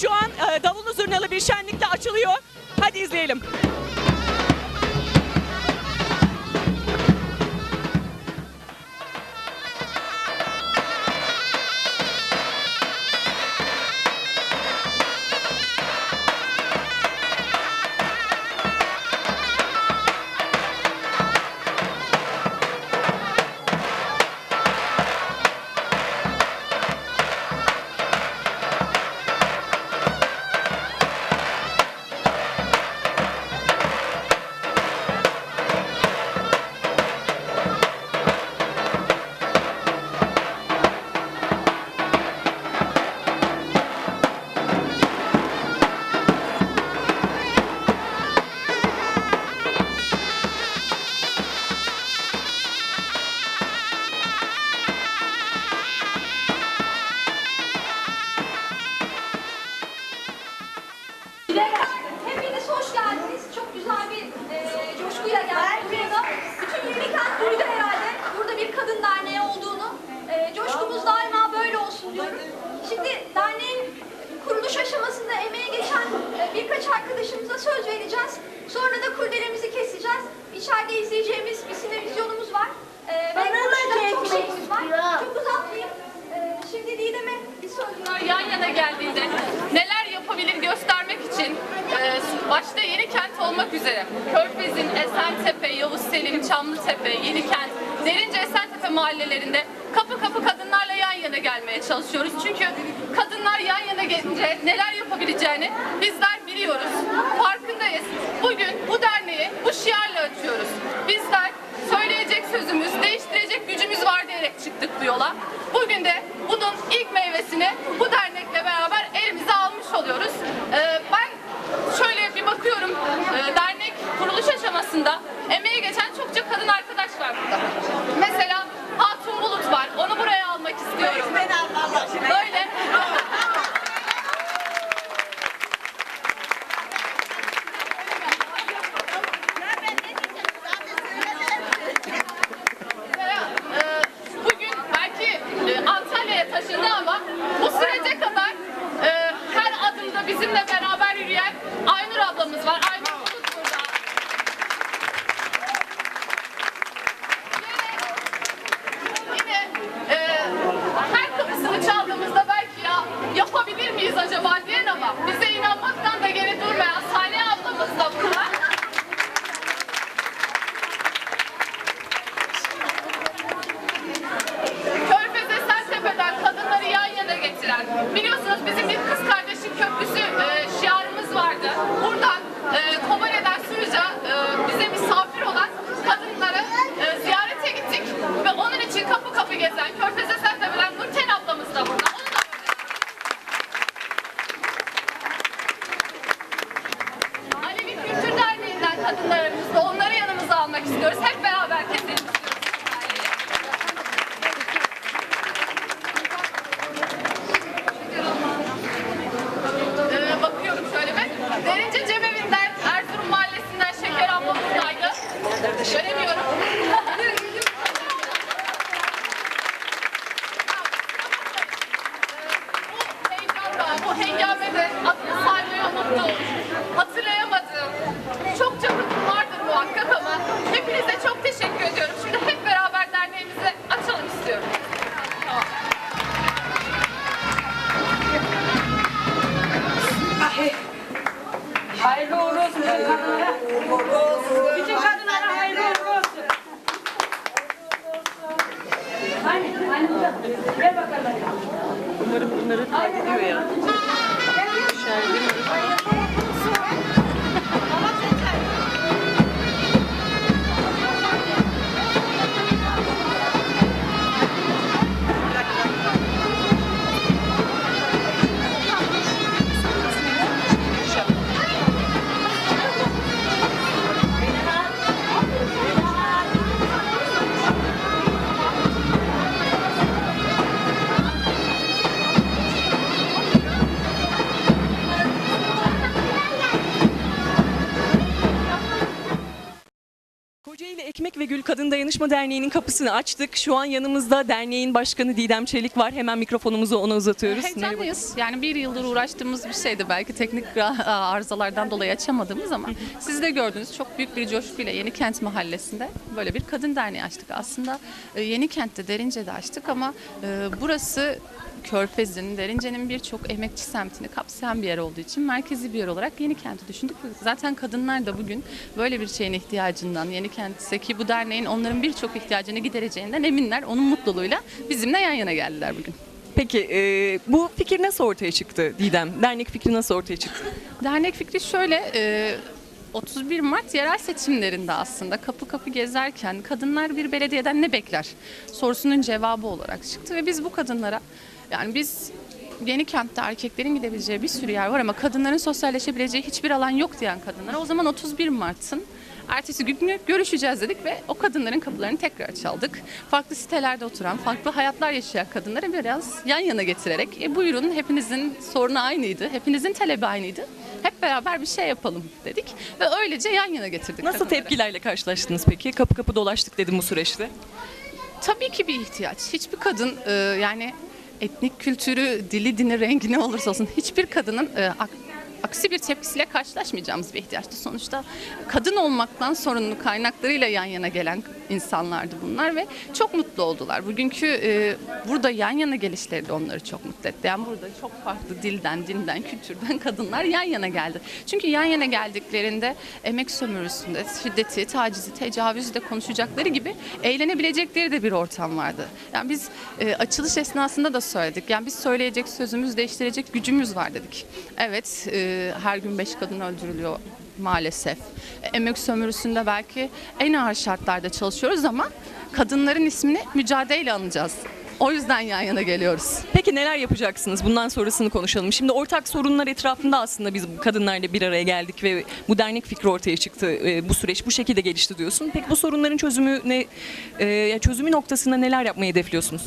şu an e, davulun zurnalı bir şenlikle açılıyor. Hadi izleyelim. Selim, Çamlıtepe, Yenikent, Derince Esentepe mahallelerinde kapı kapı kadınlarla yan yana gelmeye çalışıyoruz. Çünkü kadınlar yan yana gelince neler yapabileceğini bizler biliyoruz. Farkındayız. Bugün bu derneği bu şiarla açıyoruz. Bizler söyleyecek sözümüz, değiştirecek gücümüz var diyerek çıktık bu yola. Bugün de bunun ilk meyvesini bu dernekle beraber elimize almış oluyoruz. Ee, ben şöyle bir bakıyorum. Ee, dernek kuruluş aşamasında emeği geçen Gracias. Dayanışma Derneği'nin kapısını açtık. Şu an yanımızda derneğin başkanı Didem Çelik var. Hemen mikrofonumuzu ona uzatıyoruz. Heyecanlıyız. Yani bir yıldır uğraştığımız bir şeydi. Belki teknik arızalardan dolayı açamadığımız ama siz de gördünüz çok büyük bir coşkuyla Yeni Kent Mahallesi'nde böyle bir kadın derneği açtık. Aslında e, Yeni Kent'te Derince'de açtık ama e, burası Körfez'in, Derince'nin birçok emekçi semtini kapsayan bir yer olduğu için merkezi bir yer olarak Yeni Kent'i düşündük. Zaten kadınlar da bugün böyle bir şeyin ihtiyacından, Yeni Kent'teki bu derneğin onların birçok ihtiyacını gidereceğinden eminler. Onun mutluluğuyla bizimle yan yana geldiler bugün. Peki e, bu fikir nasıl ortaya çıktı Didem? Dernek fikri nasıl ortaya çıktı? Dernek fikri şöyle, e, 31 Mart yerel seçimlerinde aslında kapı kapı gezerken kadınlar bir belediyeden ne bekler sorusunun cevabı olarak çıktı ve biz bu kadınlara yani biz Yeni kentte erkeklerin gidebileceği bir sürü yer var ama kadınların sosyalleşebileceği hiçbir alan yok diyen kadınlara o zaman 31 Mart'ın ertesi günü görüşeceğiz dedik ve o kadınların kapılarını tekrar çaldık. Farklı sitelerde oturan, farklı hayatlar yaşayan kadınları biraz yan yana getirerek e, buyurun hepinizin sorunu aynıydı, hepinizin talebi aynıydı. Hep beraber bir şey yapalım dedik ve öylece yan yana getirdik. Nasıl kadınları. tepkilerle karşılaştınız peki? Kapı kapı dolaştık dedim bu süreçte. Tabii ki bir ihtiyaç. Hiçbir kadın e, yani etnik kültürü, dili, dini, rengi ne olursa olsun hiçbir kadının e, ak- aksi bir tepkisiyle karşılaşmayacağımız bir ihtiyaçtı. Sonuçta kadın olmaktan sorumlu kaynaklarıyla yan yana gelen insanlardı bunlar ve çok mutlu oldular. Bugünkü e, burada yan yana gelişleri de onları çok mutlu etti. Yani burada çok farklı dilden, dinden, kültürden kadınlar yan yana geldi. Çünkü yan yana geldiklerinde emek sömürüsünde, şiddeti, tacizi, tecavüzü de konuşacakları gibi eğlenebilecekleri de bir ortam vardı. Yani biz e, açılış esnasında da söyledik. Yani biz söyleyecek sözümüz, değiştirecek gücümüz var dedik. Evet, e, her gün beş kadın öldürülüyor maalesef. Emek sömürüsünde belki en ağır şartlarda çalışıyoruz ama kadınların ismini mücadeleyle anacağız. O yüzden yan yana geliyoruz. Peki neler yapacaksınız? Bundan sonrasını konuşalım. Şimdi ortak sorunlar etrafında aslında biz kadınlarla bir araya geldik ve bu dernek fikri ortaya çıktı. E, bu süreç bu şekilde gelişti diyorsun. Peki bu sorunların çözümü ne? e, çözümü noktasında neler yapmayı hedefliyorsunuz?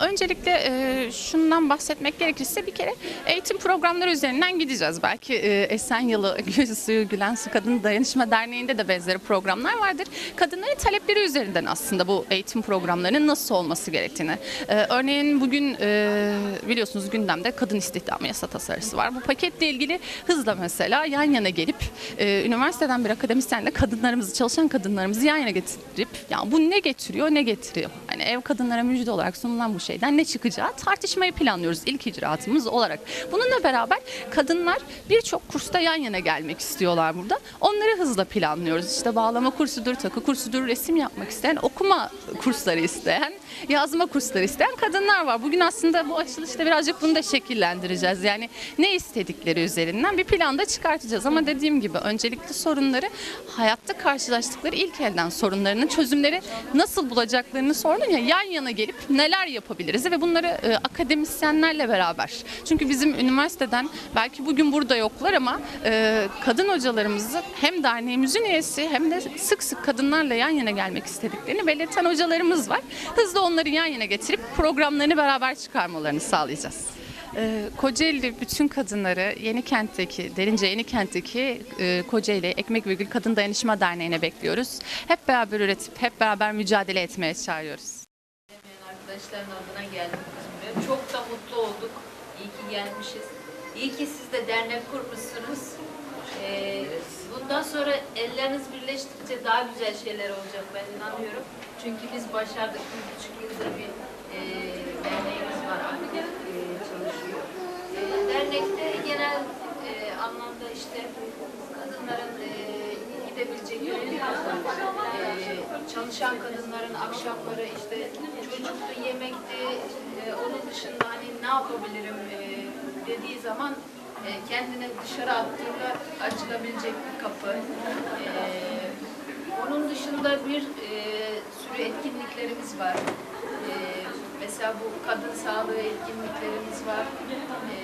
Öncelikle e, şundan bahsetmek gerekirse bir kere eğitim programları üzerinden gideceğiz. Belki e, Esenyalı Gül Suyu Gülen Su Kadın Dayanışma Derneği'nde de benzeri programlar vardır. Kadınların talepleri üzerinden aslında bu eğitim programlarının nasıl olması gerektiğini. E, örneğin bugün e, biliyorsunuz gündemde kadın istihdamı yasa tasarısı var. Bu paketle ilgili hızla mesela yan yana gelip e, üniversiteden bir akademisyenle kadınlarımızı, çalışan kadınlarımızı yan yana getirip ya bu ne getiriyor, ne getiriyor? Hani ev kadınlara müjde olarak sunulan bu şeyden ne çıkacağı tartışmayı planlıyoruz ilk icraatımız olarak. Bununla beraber kadınlar birçok kursta yan yana gelmek istiyorlar burada. Onları hızla planlıyoruz. İşte bağlama kursudur, takı kursudur, resim yapmak isteyen, okuma kursları isteyen, yazma kursları isteyen kadınlar var. Bugün aslında bu açılışta birazcık bunu da şekillendireceğiz. Yani ne istedikleri üzerinden bir planda çıkartacağız. Ama dediğim gibi öncelikli sorunları hayatta karşılaştıkları ilk elden sorunlarının çözümleri nasıl bulacaklarını sordun ya yan yana gelip neler yapabiliriz ve bunları e, akademisyenlerle beraber. Çünkü bizim üniversiteden belki bugün burada yoklar ama e, kadın hocalarımızı hem derneğimizin üyesi hem de sık sık kadınlarla yan yana gelmek istediklerini belirten hocalarımız var. Hızlı onları yan yana getirip programlarını beraber çıkarmalarını sağlayacağız. Ee, Kocaeli bütün kadınları Yeni Kent'teki, Derince Yeni Kent'teki e, Kocaeli Ekmek ve Gül Kadın Dayanışma Derneği'ne bekliyoruz. Hep beraber üretip hep beraber mücadele etmeye çağırıyoruz. Arkadaşların adına geldik biz buraya. Çok da mutlu olduk. İyi ki gelmişiz. İyi ki siz de dernek kurmuşsunuz. Ee, bundan sonra elleriniz birleştikçe daha güzel şeyler olacak ben inanıyorum. Çünkü biz başardık. Bir buçuk yıldır bir e, derneğimiz var. Aktif e, çalışıyor. E, dernekte genel e, anlamda işte kadınların e, gidebilecekleri e, çalışan kadınların akşamları işte çocuktu, yemekti, e, onun dışında hani ne yapabilirim e, dediği zaman kendini dışarı attığında açılabilecek bir kapı. E, onun dışında bir e, sürü etkinliklerimiz var. E, mesela bu kadın sağlığı etkinliklerimiz var. E,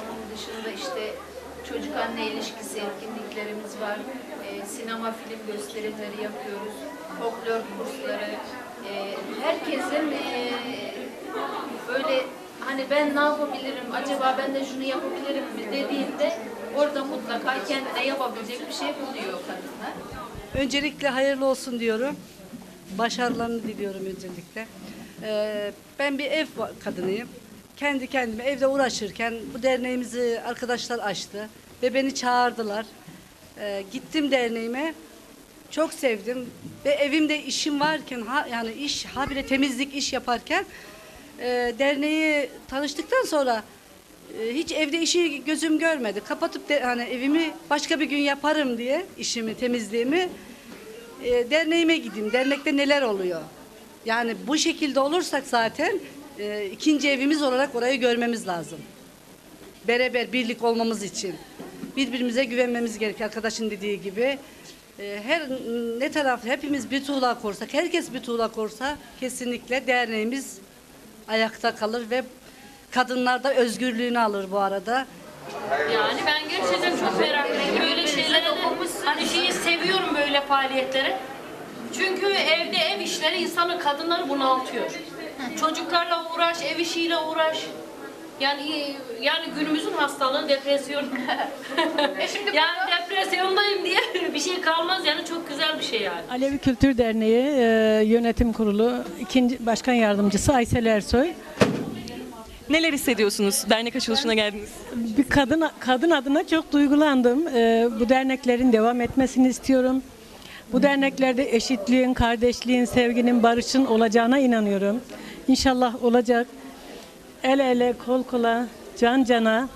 onun dışında işte çocuk anne ilişkisi etkinliklerimiz var. Sinema film gösterimleri yapıyoruz. Folklor kursları. Herkesin böyle hani ben ne yapabilirim, acaba ben de şunu yapabilirim mi dediğinde orada mutlaka kendine yapabilecek bir şey buluyor kadınlar. Öncelikle hayırlı olsun diyorum. Başarılarını diliyorum öncelikle. Ee, ben bir ev kadınıyım. Kendi kendime evde uğraşırken bu derneğimizi arkadaşlar açtı ve beni çağırdılar. Ee, gittim derneğime. Çok sevdim ve evimde işim varken ha, yani iş ha bile temizlik iş yaparken e, derneği tanıştıktan sonra e, hiç evde işi gözüm görmedi. Kapatıp de, hani evimi başka bir gün yaparım diye işimi temizliğimi e, derneğime gideyim. Dernekte neler oluyor? Yani bu şekilde olursak zaten e, ikinci evimiz olarak orayı görmemiz lazım. Beraber birlik olmamız için. Birbirimize güvenmemiz gerekiyor arkadaşın dediği gibi. E, her ne taraf hepimiz bir tuğla korsak, herkes bir tuğla korsa kesinlikle derneğimiz ayakta kalır ve kadınlar da özgürlüğünü alır bu arada. Yani ben gerçekten çok meraklıyım. Böyle şeylere de hani şeyi seviyorum böyle faaliyetleri. Çünkü evde ev işleri insanı kadınları bunaltıyor. Çocuklarla uğraş, ev işiyle uğraş. Yani yani günümüzün hastalığı depresyon. yani depresyondayım diye bir şey kalmaz yani çok güzel bir şey yani. Alevi Kültür Derneği e, Yönetim Kurulu ikinci Başkan Yardımcısı Aysel Ersoy. Neler hissediyorsunuz dernek açılışına geldiniz? Bir kadın kadın adına çok duygulandım. E, bu derneklerin devam etmesini istiyorum. Bu derneklerde eşitliğin, kardeşliğin, sevginin, barışın olacağına inanıyorum. İnşallah olacak. El ele, kol kola, can cana.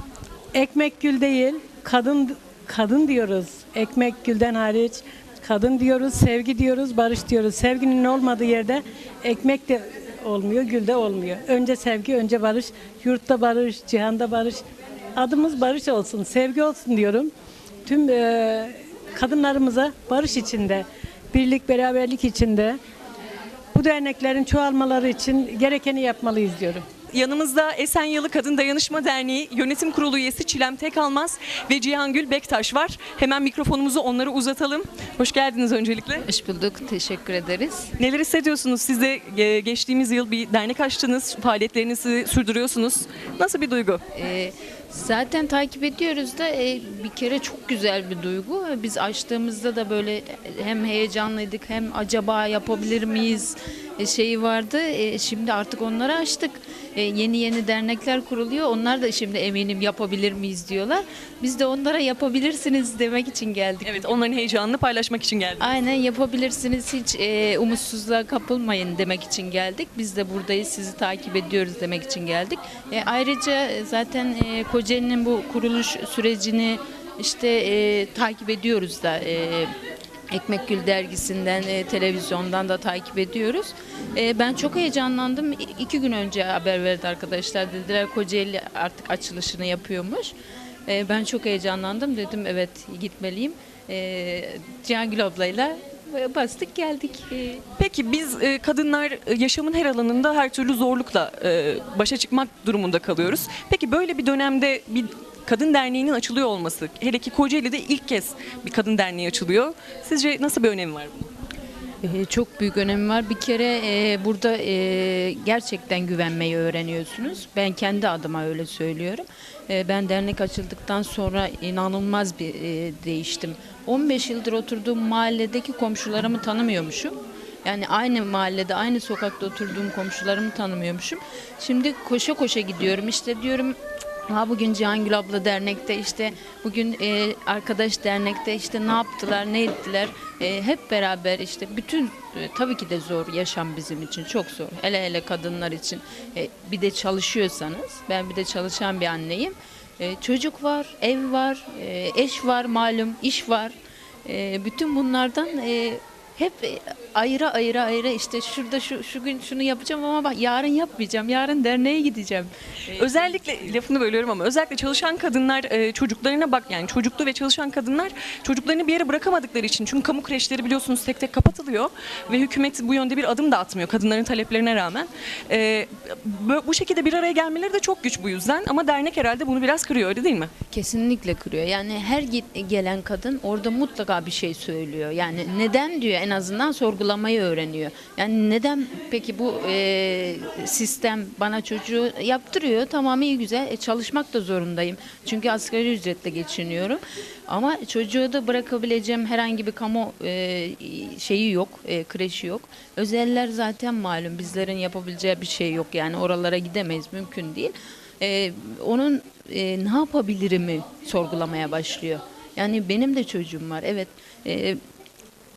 Ekmek gül değil, kadın kadın diyoruz. Ekmek gülden hariç kadın diyoruz, sevgi diyoruz, barış diyoruz. Sevginin olmadığı yerde ekmek de olmuyor, gül de olmuyor. Önce sevgi, önce barış. Yurtta barış, cihanda barış. Adımız barış olsun, sevgi olsun diyorum. Tüm e, kadınlarımıza barış içinde, birlik, beraberlik içinde bu derneklerin çoğalmaları için gerekeni yapmalıyız diyorum. Yanımızda Esenyalı Kadın Dayanışma Derneği Yönetim Kurulu üyesi Çilem Tekalmaz ve Cihangül Bektaş var. Hemen mikrofonumuzu onlara uzatalım. Hoş geldiniz öncelikle. Hoş bulduk. Teşekkür ederiz. Neler hissediyorsunuz? Siz de e, geçtiğimiz yıl bir dernek açtınız, faaliyetlerinizi sürdürüyorsunuz. Nasıl bir duygu? Ee, zaten takip ediyoruz da e, bir kere çok güzel bir duygu. Biz açtığımızda da böyle hem heyecanlıydık hem acaba yapabilir miyiz e, şeyi vardı. E, şimdi artık onları açtık. E, yeni yeni dernekler kuruluyor. Onlar da şimdi eminim yapabilir miyiz diyorlar. Biz de onlara yapabilirsiniz demek için geldik. Evet, onların heyecanını paylaşmak için geldim. Aynen yapabilirsiniz hiç e, umutsuzluğa kapılmayın demek için geldik. Biz de buradayız sizi takip ediyoruz demek için geldik. E, ayrıca zaten e, Kocaeli'nin bu kuruluş sürecini işte e, takip ediyoruz da. E, Ekmek Gül dergisinden, e, televizyondan da takip ediyoruz. E, ben çok heyecanlandım. İki gün önce haber verdi arkadaşlar. Dediler Kocaeli artık açılışını yapıyormuş. E, ben çok heyecanlandım. Dedim evet gitmeliyim. E, Cihangül ablayla e, bastık geldik. E, Peki biz e, kadınlar e, yaşamın her alanında her türlü zorlukla e, başa çıkmak durumunda kalıyoruz. Peki böyle bir dönemde bir kadın derneğinin açılıyor olması, hele ki Kocaeli'de ilk kez bir kadın derneği açılıyor. Sizce nasıl bir önemi var bunun? Ee, Çok büyük önemi var. Bir kere e, burada e, gerçekten güvenmeyi öğreniyorsunuz. Ben kendi adıma öyle söylüyorum. E, ben dernek açıldıktan sonra inanılmaz bir e, değiştim. 15 yıldır oturduğum mahalledeki komşularımı tanımıyormuşum. Yani aynı mahallede, aynı sokakta oturduğum komşularımı tanımıyormuşum. Şimdi koşa koşa gidiyorum. İşte diyorum Ha bugün Cihangül abla dernekte işte bugün e, arkadaş dernekte işte ne yaptılar ne ettiler? E, hep beraber işte bütün e, tabii ki de zor yaşam bizim için çok zor. Hele hele kadınlar için. E, bir de çalışıyorsanız ben bir de çalışan bir anneyim. E, çocuk var ev var e, eş var malum iş var. E, bütün bunlardan e, hep ayrı ayrı ayrı işte şurada şu şu gün şunu yapacağım ama bak yarın yapmayacağım yarın derneğe gideceğim Özellikle lafını bölüyorum ama özellikle çalışan kadınlar e, çocuklarına bak yani çocuklu ve çalışan kadınlar çocuklarını bir yere bırakamadıkları için çünkü kamu kreşleri biliyorsunuz tek tek kapatılıyor ve hükümet bu yönde bir adım da atmıyor kadınların taleplerine rağmen. E, bu şekilde bir araya gelmeleri de çok güç bu yüzden ama dernek herhalde bunu biraz kırıyor öyle değil mi? Kesinlikle kırıyor. Yani her git- gelen kadın orada mutlaka bir şey söylüyor. Yani neden diyor en azından sorgulamayı öğreniyor. Yani neden peki bu e, sistem bana çocuğu yaptırıyor tamam iyi güzel E, çalışmak da zorundayım. Çünkü asgari ücretle geçiniyorum. Ama çocuğu da bırakabileceğim herhangi bir kamu e, şeyi yok, e, kreşi yok. Özeller zaten malum bizlerin yapabileceği bir şey yok yani oralara gidemeyiz mümkün değil. E, onun e, ne yapabilirimi sorgulamaya başlıyor. Yani benim de çocuğum var evet. E,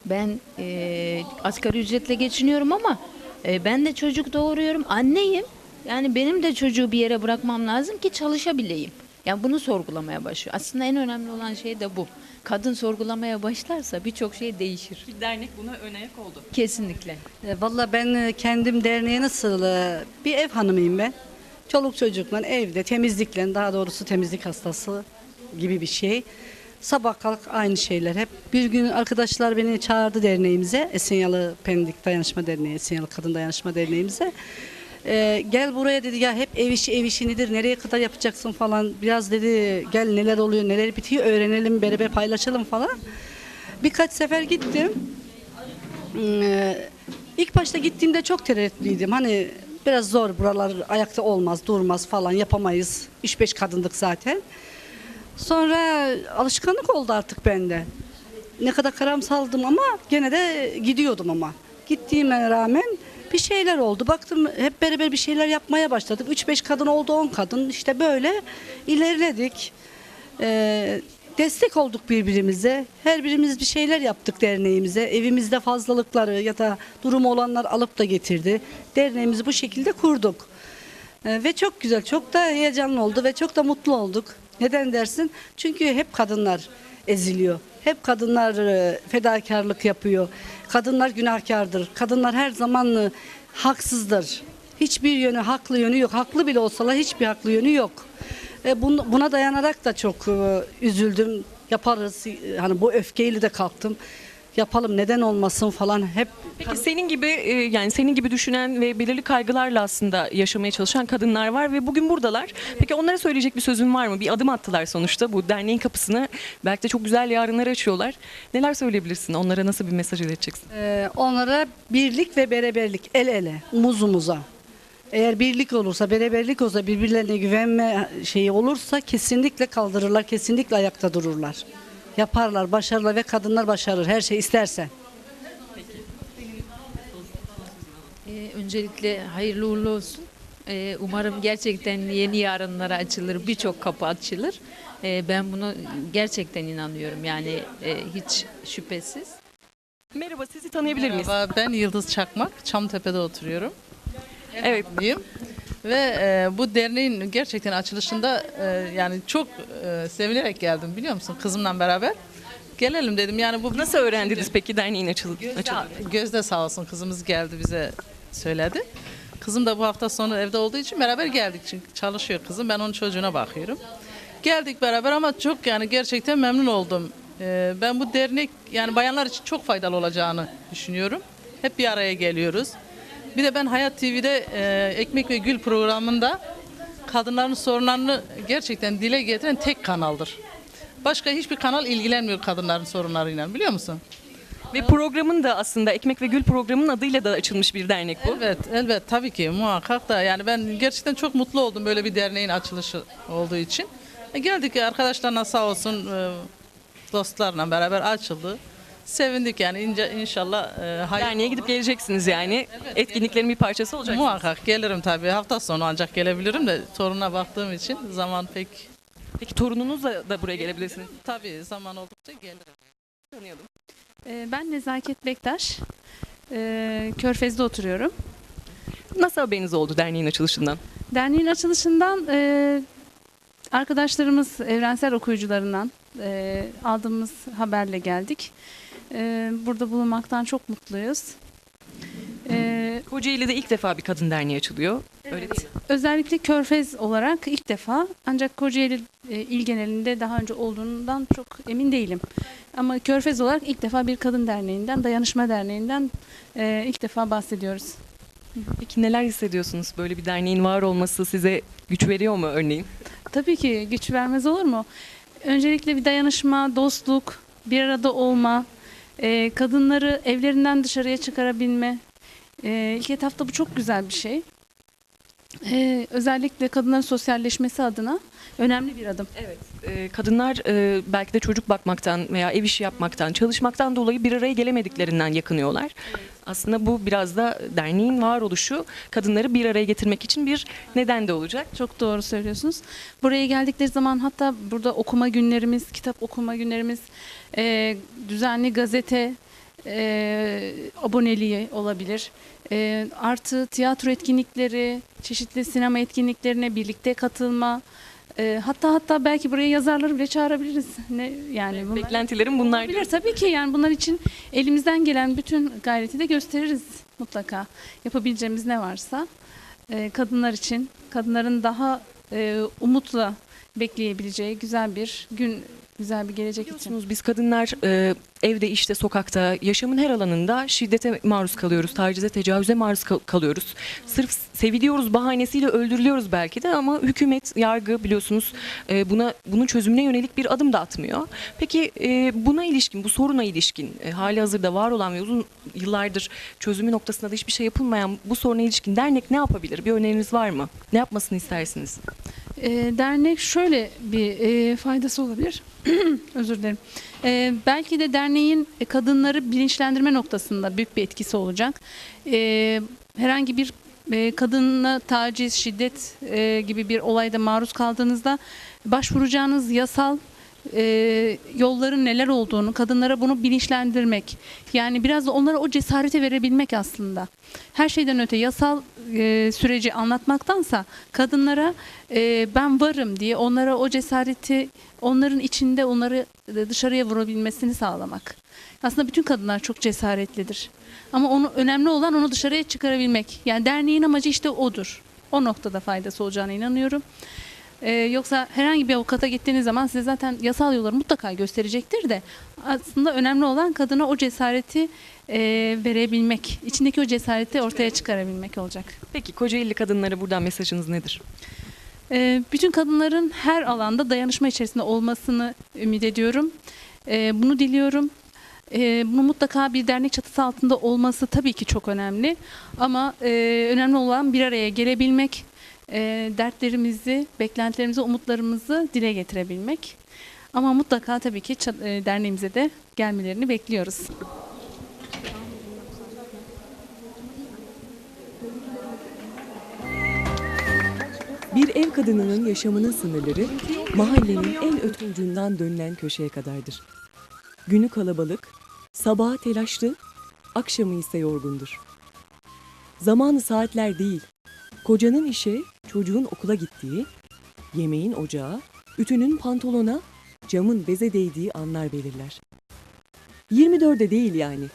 ben e, asgari ücretle geçiniyorum ama e, ben de çocuk doğuruyorum. Anneyim. Yani benim de çocuğu bir yere bırakmam lazım ki çalışabileyim. Yani bunu sorgulamaya başlıyor. Aslında en önemli olan şey de bu. Kadın sorgulamaya başlarsa birçok şey değişir. Bir dernek buna ön ayak oldu. Kesinlikle. E, Valla ben e, kendim derneğe nasıl e, bir ev hanımıyım ben. Çoluk çocukla evde temizlikle daha doğrusu temizlik hastası gibi bir şey. Sabah kalk aynı şeyler hep. Bir gün arkadaşlar beni çağırdı derneğimize. Esenyalı Pendik Dayanışma Derneği, Esenyalı Kadın Dayanışma Derneğimize. E, gel buraya dedi ya hep ev işi ev işi nedir nereye kadar yapacaksın falan biraz dedi gel neler oluyor neler bitiyor öğrenelim beraber paylaşalım falan. Birkaç sefer gittim. Ee, İlk başta gittiğimde çok tereddütlüydüm. Hani biraz zor buralar ayakta olmaz, durmaz falan yapamayız. 3-5 kadındık zaten. Sonra alışkanlık oldu artık bende. Ne kadar karamsaldım ama gene de gidiyordum ama. Gittiğime rağmen bir şeyler oldu. Baktım hep beraber bir şeyler yapmaya başladık. 3-5 kadın oldu 10 kadın. İşte böyle ilerledik. Ee, destek olduk birbirimize. Her birimiz bir şeyler yaptık derneğimize. Evimizde fazlalıkları ya da durumu olanlar alıp da getirdi. Derneğimizi bu şekilde kurduk. Ee, ve çok güzel, çok da heyecanlı oldu ve çok da mutlu olduk. Neden dersin? Çünkü hep kadınlar eziliyor. Hep kadınlar e, fedakarlık yapıyor. Kadınlar günahkardır. Kadınlar her zaman e, haksızdır. Hiçbir yönü, haklı yönü yok. Haklı bile olsalar hiçbir haklı yönü yok. E, bun- buna dayanarak da çok üzüldüm. Yaparız. Hani bu öfkeyle de kalktım. Yapalım neden olmasın falan hep Peki senin gibi e, yani senin gibi düşünen ve belirli kaygılarla aslında yaşamaya çalışan kadınlar var ve bugün buradalar. Peki onlara söyleyecek bir sözün var mı? Bir adım attılar sonuçta bu derneğin kapısını. Belki de çok güzel yarınlar açıyorlar. Neler söyleyebilirsin? Onlara nasıl bir mesaj ileteceksin? Ee, onlara birlik ve beraberlik el ele, omuz omuza. Eğer birlik olursa, beraberlik olursa, birbirlerine güvenme şeyi olursa kesinlikle kaldırırlar, kesinlikle ayakta dururlar. Yaparlar, başarırlar ve kadınlar başarır her şey isterse. Ee, öncelikle hayırlı uğurlu olsun. Ee, umarım gerçekten yeni yarınlara açılır, birçok kapı açılır. Ee, ben bunu gerçekten inanıyorum yani e, hiç şüphesiz. Merhaba sizi tanıyabilir miyiz? Merhaba, ben Yıldız Çakmak. Çamtepe'de oturuyorum. Evet. Diyeyim. Ve e, bu derneğin gerçekten açılışında e, yani çok e, sevinerek geldim biliyor musun kızımla beraber. Gelelim dedim yani bu Nasıl öğrendiniz peki derneğin açıldı? Gözde, Gözde sağ olsun kızımız geldi bize söyledi. Kızım da bu hafta sonu evde olduğu için beraber geldik çünkü çalışıyor kızım ben onun çocuğuna bakıyorum. Geldik beraber ama çok yani gerçekten memnun oldum. E, ben bu dernek yani bayanlar için çok faydalı olacağını düşünüyorum. Hep bir araya geliyoruz. Bir de ben Hayat TV'de e, Ekmek ve Gül programında kadınların sorunlarını gerçekten dile getiren tek kanaldır. Başka hiçbir kanal ilgilenmiyor kadınların sorunlarıyla biliyor musun? Ve programın da aslında Ekmek ve Gül programının adıyla da açılmış bir dernek bu. Evet, elbet tabii ki muhakkak da yani ben gerçekten çok mutlu oldum böyle bir derneğin açılışı olduğu için. E, geldik arkadaşlarına sağ olsun e, dostlarla beraber açıldı. Sevindik yani ince, inşallah e, hayırlı Derneğe gidip geleceksiniz yani. Etkinliklerin bir parçası olacak. Muhakkak gelirim tabii. Hafta sonu ancak gelebilirim de toruna baktığım için zaman pek Peki torununuzla da buraya gelebilirsiniz. tabii zaman oldukça gelirim. Tanıyalım. Ee, Ben Nezaket Bektaş. Ee, Körfez'de oturuyorum. Nasıl haberiniz oldu derneğin açılışından? Derneğin açılışından e, arkadaşlarımız evrensel okuyucularından e, aldığımız haberle geldik. E, Burada bulunmaktan çok mutluyuz. E, Kocaeli'de ilk defa bir kadın derneği açılıyor. Öyle değil mi? Özellikle Körfez olarak ilk defa ancak Kocaeli e, il genelinde daha önce olduğundan çok emin değilim. Ama Körfez olarak ilk defa bir kadın derneğinden, dayanışma derneğinden e, ilk defa bahsediyoruz. Peki neler hissediyorsunuz? Böyle bir derneğin var olması size güç veriyor mu örneğin? Tabii ki güç vermez olur mu? Öncelikle bir dayanışma, dostluk, bir arada olma, e, kadınları evlerinden dışarıya çıkarabilme. E, ilk etapta bu çok güzel bir şey. E, özellikle kadınların sosyalleşmesi adına önemli bir adım. Evet. e, kadınlar e, belki de çocuk bakmaktan veya ev işi yapmaktan, çalışmaktan dolayı bir araya gelemediklerinden yakınıyorlar. Aslında bu biraz da derneğin varoluşu kadınları bir araya getirmek için bir neden de olacak. Çok doğru söylüyorsunuz. Buraya geldikleri zaman hatta burada okuma günlerimiz, kitap okuma günlerimiz, e, düzenli gazete e, aboneliği olabilir. E, artı tiyatro etkinlikleri, çeşitli sinema etkinliklerine birlikte katılma. E, hatta hatta belki buraya yazarları bile çağırabiliriz. Ne yani bunlar- Beklentilerim bunlar. Olabilir tabii ki yani bunlar için elimizden gelen bütün gayreti de gösteririz mutlaka. Yapabileceğimiz ne varsa e, kadınlar için, kadınların daha e, umutla bekleyebileceği güzel bir gün, güzel bir gelecek için. Biz kadınlar e, evde, işte, sokakta, yaşamın her alanında şiddete maruz kalıyoruz. Tacize, tecavüze maruz kal- kalıyoruz. Sırf seviliyoruz bahanesiyle öldürülüyoruz belki de ama hükümet, yargı biliyorsunuz e, buna bunun çözümüne yönelik bir adım da atmıyor. Peki e, buna ilişkin, bu soruna ilişkin, e, hali hazırda var olan ve uzun yıllardır çözümü noktasında da hiçbir şey yapılmayan bu soruna ilişkin dernek ne yapabilir? Bir öneriniz var mı? Ne yapmasını istersiniz? E, dernek şöyle bir e, faydası olabilir. Özür dilerim. E, belki de derneğin e, kadınları bilinçlendirme noktasında büyük bir etkisi olacak. E, herhangi bir e, kadına taciz, şiddet e, gibi bir olayda maruz kaldığınızda başvuracağınız yasal e, yolların neler olduğunu, kadınlara bunu bilinçlendirmek. Yani biraz da onlara o cesareti verebilmek aslında. Her şeyden öte yasal e, süreci anlatmaktansa kadınlara e, ben varım diye onlara o cesareti onların içinde onları dışarıya vurabilmesini sağlamak. Aslında bütün kadınlar çok cesaretlidir. Ama onu önemli olan onu dışarıya çıkarabilmek. Yani derneğin amacı işte odur. O noktada faydası olacağına inanıyorum. Ee, yoksa herhangi bir avukata gittiğiniz zaman size zaten yasal yolları mutlaka gösterecektir de aslında önemli olan kadına o cesareti e, verebilmek, içindeki o cesareti ortaya çıkarabilmek olacak. Peki Kocaeli kadınlara buradan mesajınız nedir? Ee, bütün kadınların her alanda dayanışma içerisinde olmasını ümit ediyorum. Ee, bunu diliyorum. Ee, bunu mutlaka bir dernek çatısı altında olması tabii ki çok önemli. Ama e, önemli olan bir araya gelebilmek, e, dertlerimizi, beklentilerimizi, umutlarımızı dile getirebilmek. Ama mutlaka tabii ki e, derneğimize de gelmelerini bekliyoruz. Bir ev kadınının yaşamının sınırları mahallenin en öte ucundan dönülen köşeye kadardır. Günü kalabalık, sabahı telaşlı, akşamı ise yorgundur. Zamanı saatler değil, kocanın işe, çocuğun okula gittiği, yemeğin ocağa, ütünün pantolona, camın beze değdiği anlar belirler. 24'e değil yani.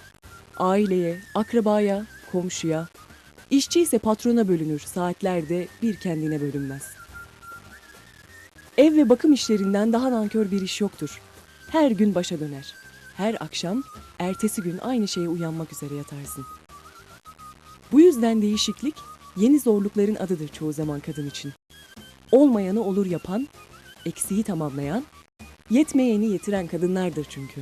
Aileye, akrabaya, komşuya, İşçi ise patrona bölünür, saatlerde bir kendine bölünmez. Ev ve bakım işlerinden daha nankör bir iş yoktur. Her gün başa döner. Her akşam, ertesi gün aynı şeye uyanmak üzere yatarsın. Bu yüzden değişiklik, yeni zorlukların adıdır çoğu zaman kadın için. Olmayanı olur yapan, eksiği tamamlayan, yetmeyeni yetiren kadınlardır çünkü.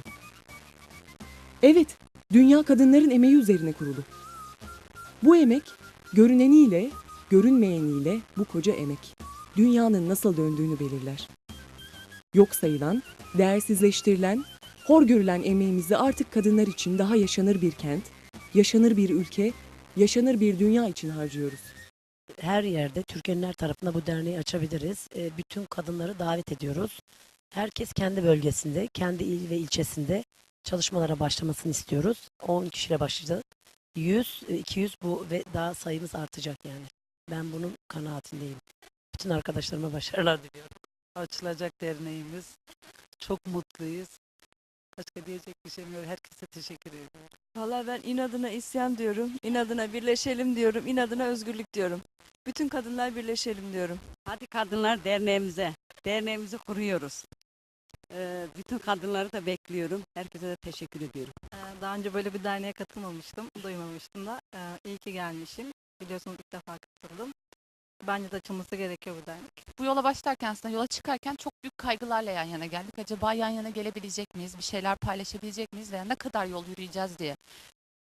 Evet, dünya kadınların emeği üzerine kurulu. Bu emek görüneniyle, görünmeyeniyle bu koca emek dünyanın nasıl döndüğünü belirler. Yok sayılan, değersizleştirilen, hor görülen emeğimizi artık kadınlar için daha yaşanır bir kent, yaşanır bir ülke, yaşanır bir dünya için harcıyoruz. her yerde Türkiye'nin her tarafında bu derneği açabiliriz. E, bütün kadınları davet ediyoruz. Herkes kendi bölgesinde, kendi il ve ilçesinde çalışmalara başlamasını istiyoruz. 10 kişiyle başlayacağız. 100, e, 200 bu ve daha sayımız artacak yani. Ben bunun kanaatindeyim. Bütün arkadaşlarıma başarılar diliyorum. açılacak derneğimiz. Çok mutluyuz. Başka diyecek bir şeyim yok. Herkese teşekkür ediyorum. Valla ben inadına isyan diyorum, inadına birleşelim diyorum, inadına özgürlük diyorum. Bütün kadınlar birleşelim diyorum. Hadi Kadınlar Derneğimize, derneğimizi kuruyoruz. Ee, bütün kadınları da bekliyorum. Herkese de teşekkür ediyorum. Daha önce böyle bir derneğe katılmamıştım, duymamıştım da. Ee, iyi ki gelmişim. Biliyorsunuz ilk defa katıldım. Bence de açılması gerekiyor bu dernek. Bu yola başlarken aslında yola çıkarken çok büyük kaygılarla yan yana geldik. Acaba yan yana gelebilecek miyiz? Bir şeyler paylaşabilecek miyiz? Veya ne kadar yol yürüyeceğiz diye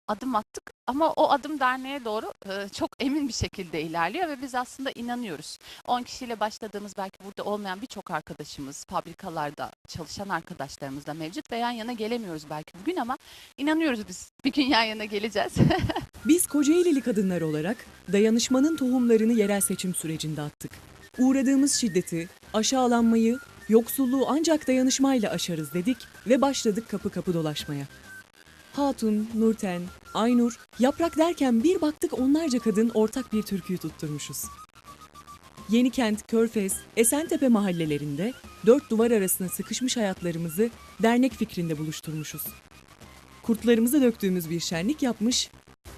adım attık. Ama o adım derneğe doğru e, çok emin bir şekilde ilerliyor ve biz aslında inanıyoruz. 10 kişiyle başladığımız belki burada olmayan birçok arkadaşımız, fabrikalarda çalışan arkadaşlarımız da mevcut ve yan yana gelemiyoruz belki bugün ama inanıyoruz biz bir gün yan yana geleceğiz. Biz Kocaelili kadınlar olarak dayanışmanın tohumlarını yerel seçim sürecinde attık. Uğradığımız şiddeti, aşağılanmayı, yoksulluğu ancak dayanışmayla aşarız dedik ve başladık kapı kapı dolaşmaya. Hatun, Nurten, Aynur, Yaprak derken bir baktık onlarca kadın ortak bir türküyü tutturmuşuz. Yenikent, Körfez, Esentepe mahallelerinde dört duvar arasına sıkışmış hayatlarımızı dernek fikrinde buluşturmuşuz. Kurtlarımızı döktüğümüz bir şenlik yapmış,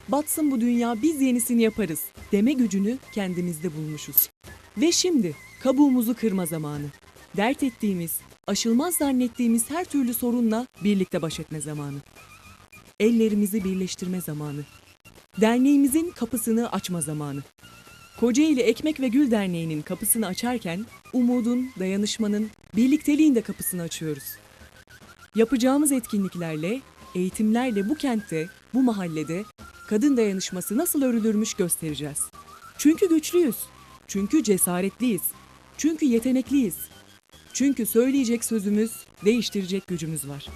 batsın bu dünya biz yenisini yaparız deme gücünü kendimizde bulmuşuz. Ve şimdi kabuğumuzu kırma zamanı. Dert ettiğimiz, aşılmaz zannettiğimiz her türlü sorunla birlikte baş etme zamanı. Ellerimizi birleştirme zamanı. Derneğimizin kapısını açma zamanı. Kocaeli Ekmek ve Gül Derneği'nin kapısını açarken umudun, dayanışmanın, birlikteliğin de kapısını açıyoruz. Yapacağımız etkinliklerle, eğitimlerle bu kentte, bu mahallede kadın dayanışması nasıl örülürmüş göstereceğiz. Çünkü güçlüyüz. Çünkü cesaretliyiz. Çünkü yetenekliyiz. Çünkü söyleyecek sözümüz, değiştirecek gücümüz var.